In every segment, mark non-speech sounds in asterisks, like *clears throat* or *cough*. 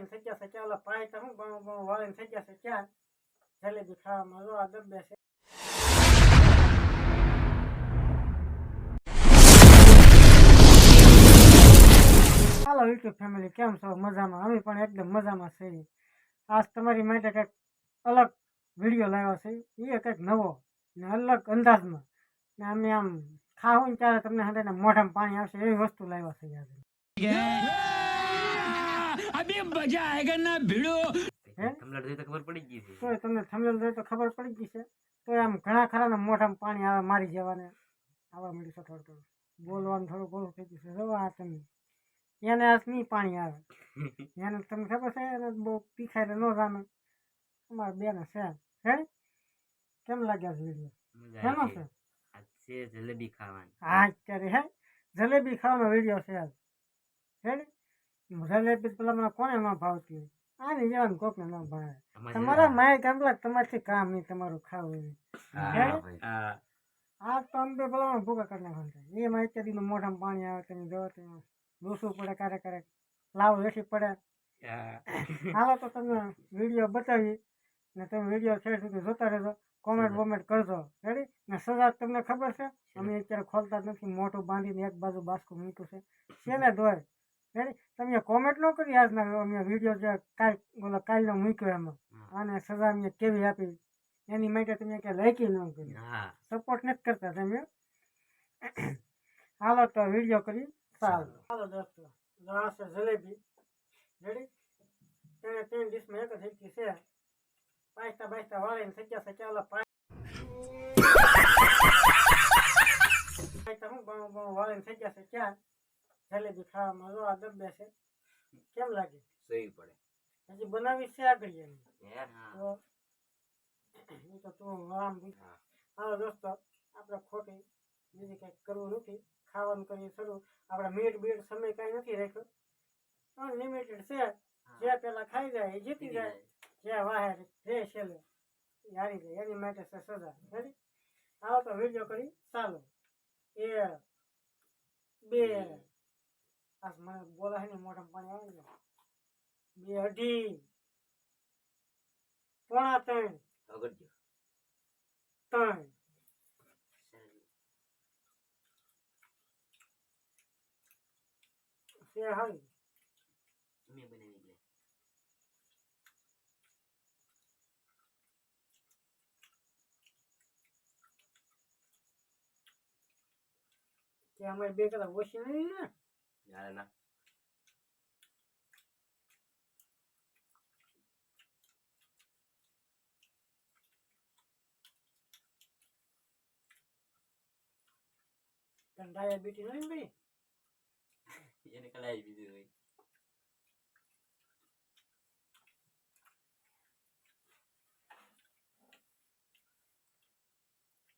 વાળીને થઈ છે, ચાલો પાય તો હું બણું બણું વાળીને થઈ છે ચાર જલેબી ખાવામાં જો આ ડબ્બે છે. હાલો યુટ્યુબ ફેમિલી કેમ છો? મજામાં? અમે પણ એકદમ મજામાં છીએ. આજ તમારી માટે કંઈક અલગ વીડિયો લાવ્યો છે. એ કંઈક નવો ને અલગ અંદાજમાં. ને અમે આમ ખાવું ત્યારે તમને સાથે મોઢામાં પાણી આવશે એવી વસ્તુ લાવ્યા છે આજે કો જાહેગર ના ભીડો? તો ખબર તમને થમલડ જોઈ તો ખબર પડી ગઈ છે. તો આમ ઘણા ખરા મોઢામાં પાણી આવે મારી જવાને આવવા મળ્યું થોડું થોડું. બોલવાનું થોડું ઘણું થઈ ગયું છે. જો આ તમે. એને નહીં પાણી આવે. *laughs* એને તમને ખબર છે એને બહુ પીખાય ન જામે અમારા બેન છે. હે? કેમ લાગ્યા છે વીડિયો શેનો છે. જલેબી ખાવાની. હા અત્યારે હે. જલેબી ખાવાનો વીડિયો છે આજ. જલેબી પેલા કોને ન ભાવતી? હોય આની જેવાનું કોકને ન ભાવે. તમારા માય ગામડા તમારથી કામ નહીં તમારું ખાવું નહીં. આ તો અંબે પેલા ભૂકા કરી નાખવાનું એમાં અત્યારનું મોઢામાં પાણી આવે તમે જો તમે ડૂસવું પડે ક્યારેક ક્યારેક લાવ વેઠી પડે. હા. હાલો તો તમે વીડિયો બતાવી ને તમે વીડિયો છેડ સુધી જોતા રહેજો. કોમેન્ટ બોમેન્ટ કરજો. રેડી ને સજા તમને ખબર છે? અમે અત્યારે ખોલતા જ નથી. મોટું બાંધીને એક બાજુ બાસ્કું મૂક્યું છે. શેને રેડી તમે કોમેન્ટ ન કરી આજના અમે વીડિયો જે કાલ ઓલો કાલનો મૂક્યો એમાં. અને સજા અમને કેવી આપી. એની માટે તમે કે લાઈકી ન કરી. હા. સપોર્ટ નથી કરતા તમે. *clears throat* હાલો તો વીડિયો કરી. ચાલો હાલો દોસ્તો. છે જલેબી. રેડી? તેને ત્રણ ડીશમાં એક જ હિચકી છે. પાસ્તા બાસ્તા વાળીને થઈ ગયા છે. ચાલો *laughs* પાસ્તા હું વાળીને થઈ છે. ચાર જલેબી ખાવામાં જો આ ડબ્બે છે કેમ લાગે? સહી પડે. હજી બનાવી છે આગળ તો એ તો તું આમ હા. હાલો દોસ્તો આપણે ખોટી બીજી કંઈક કરવું નથી. ખાવાનું કરીએ શરૂ. આપણે મીઠ બીટ સમય કાંઈ નથી રાખ્યો. અનલિમિટેડ છે. જે પેલા ખાઈ જાય એ જીતી જાય. જે વાહે જે છેલ્લે. એ હારી જાય. એની માટે છે સજા. રેડી આવો તો વીડિયો કરી. ચાલો. એ બે આ મને બોલાય ને મોઢામાં પાણી આવે ને બે અઢી. પોણા ત્રણ. ત્રણ. છે હારી અમે બનાવી લે કે અમારે બે કલાક ઓછી નહીં ને? ના તને ડાયાબિટીસ નહીં ને ભાઈ એને કલાઈ બીજું હોય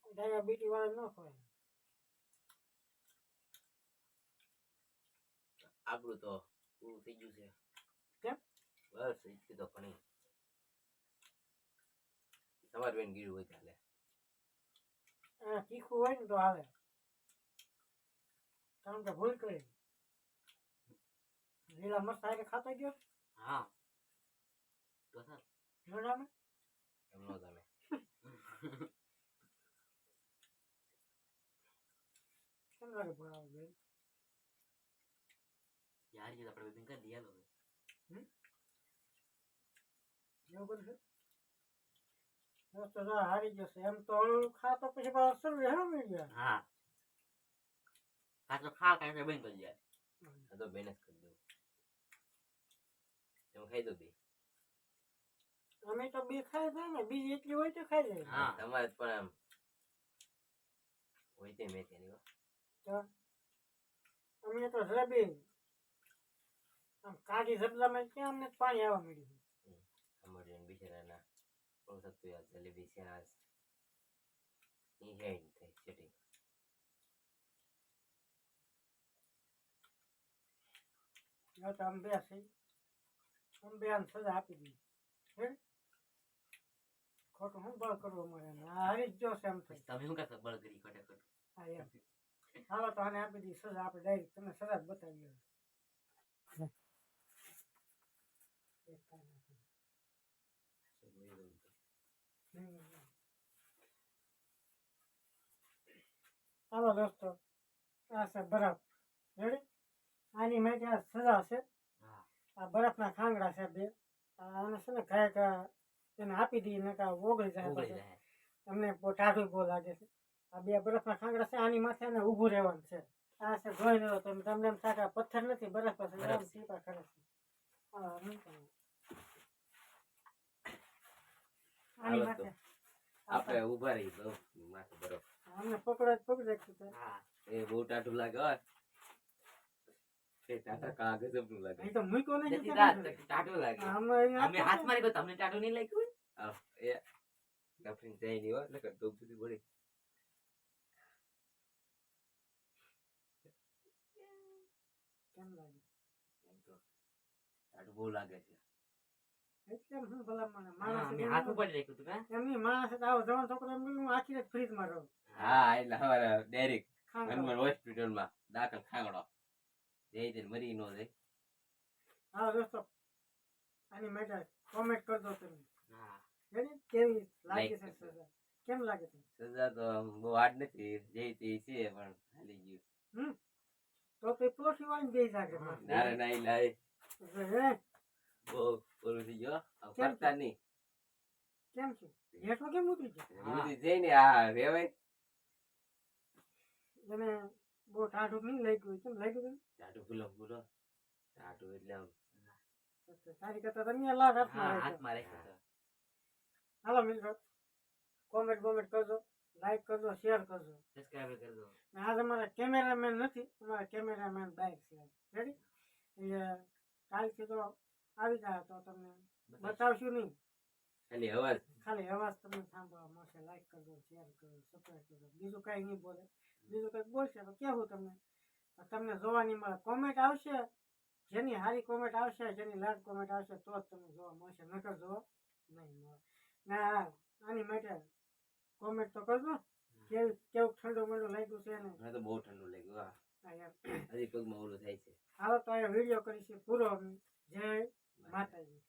ડાયાબિટીસ વાળા ન ખવાય આપણું તો પૂરું થઈ ગયું છે. કેમ? બસ ઈચ્છી તો ઘણી તમારે બેન ગીરું હોય ચાલે તીખું હોય ને તો આવે. કારણ કે ભૂલ કરી. લીલા મસ્ત હારે ખાતા ગયો? હા. તો સર? જોડામાં એમ નો તમે. કેમ લાગે ભણાવો બેન? યાર જે આપણે બેન કરી દિયાલો એવું બધું છે દોસ્તો જો હારી જશે એમ તો હળવું ખાતો પછી પાછો સર્વે હેરો મળી ગયા હા કાચો ખા કાચો બેન કરી જાય આ તો બેન કરી દઉં એમ ખાઈ દો બે અમે તો બે ખાઈ જાય ને બીજી એટલી હોય તો ખાઈ જાય હા તમારે પણ એમ હોય તે મેં તેની અમને તો આમ કાઢી જબલામાં ક્યાં અમને પાણી આવવા મળ્યું અમારે બિચારાના કોણ શકતું યાર જલેબી થઈ સેટિંગ જો તો અંબે છે. અંબે આમ સજા આપી દીધી. હે? ખોટું શું બળ કરવું મળે. હારી જ જોશે એમ તો. તમે શું કાંઈ બળ કરી ખોટે હા એમ. હાલો તો આને આપી દીધી સજા. આપણે ડાયરેક્ટ તમને સજા જ બતાવી મેં હમ. હાલો દોસ્તો આ છે બરફ રેડી આની માટે આ સજા છે આ બરફના ખાંગડા છે બે આને છે ને કાંઈક એને આપી દઈએ નકા ઓગળી જાય પછી. અમને બહુ ટાઢું બહુ લાગે છે આ બે બરફના ખાંગડા છે આની માથે એને ઊભું રહેવાનું છે આ છે જોઈ લો તમે તમને એમ સાકા પથ્થર નથી બરફ બરફ આમ છે. આપણે ઊભા રહી બહુ. માથે બરફ અમને પકડે પકડી હા એ બહુ ટાટા લાગે ગયો તમને ટાઢું નહીં લાગ્યું હોય? એટલે ડૂબ સુધી પડી કેમ લાગે ટાઢું બહુ લાગે છે. એટલે હું ભલા મને? માણસ અમે હાથ ઉપર રાખ્યું હતું કાં? એમની માણસ તો આવો જવાન છોકરો એમ હું આખી રાત ફ્રીજમાં રહું. હા એટલે હવારે ડાયરેક્ટ. હનુમાન હોસ્પિટલમાં દાખલ ખાંગડો. જઈ જઈને મરી નો જાય. હા દોસ્તો આની માટે કોમેન્ટ કરજો તમે. હા. કેવી લાગે છે સજા? કેમ લાગે છે? સજા તો બહુ હાર્ડ નથી જે તે છે પણ હાલી ગયું. હમ. તો પ્લોટી વાળી બે જાગે ના લાય. બહુ ઓલું થઈ ગયો? કરતા નહીં. કેમ છે? હેઠો કેમ ઉતરી ગયો? ઉધી જઈને આ રેવાય. એને બહુ ટાઢું નહીં લાગ્યું? કેમ લાગ્યું ટાટુ ફૂલો ફૂલો ટાટુ એટલે આમ. તારી કરતા તમે લાગ હાથમાં રાખ્યો. હાલો મિત્રો કોમેન્ટ બોમેન્ટ કરજો લાઈક કરજો શેર કરજો. Subscribe કરજો. આજ અમારા કેમેરામેન નથી અમારા કેમેરામેન બાઈક છે. રેડી એટલે કાલથી તો આવી જાય તો તમને બતાવશું. નહીં. ખાલી અવાજ. ખાલી અવાજ તમને સાંભળવા મળશે. લાઈક કરજો શેર કરજો સબસ્ક્રાઈબ કરજો. બીજું કાંઈ નહીં બોલે. બીજું કંઈક બોલશે તો કેવું તમને. તમને જોવાની મળે કોમેન્ટ આવશે. જેની સારી કોમેન્ટ આવશે જેની લાડ કોમેન્ટ આવશે તો જ તમને જોવા મળશે. નકર જોવા નહીં મળે. ને આની માટે કોમેન્ટ તો કરજો. કેવું કેવું ઠંડુ મંડુ લાગ્યું છે ને? તો બહુ ઠંડુ લાગ્યું હા. હજી પગમાં ઓલું થાય છે. હાલો તો અહીંયા વીડિયો કરીશું. પૂરો જય માતાજી.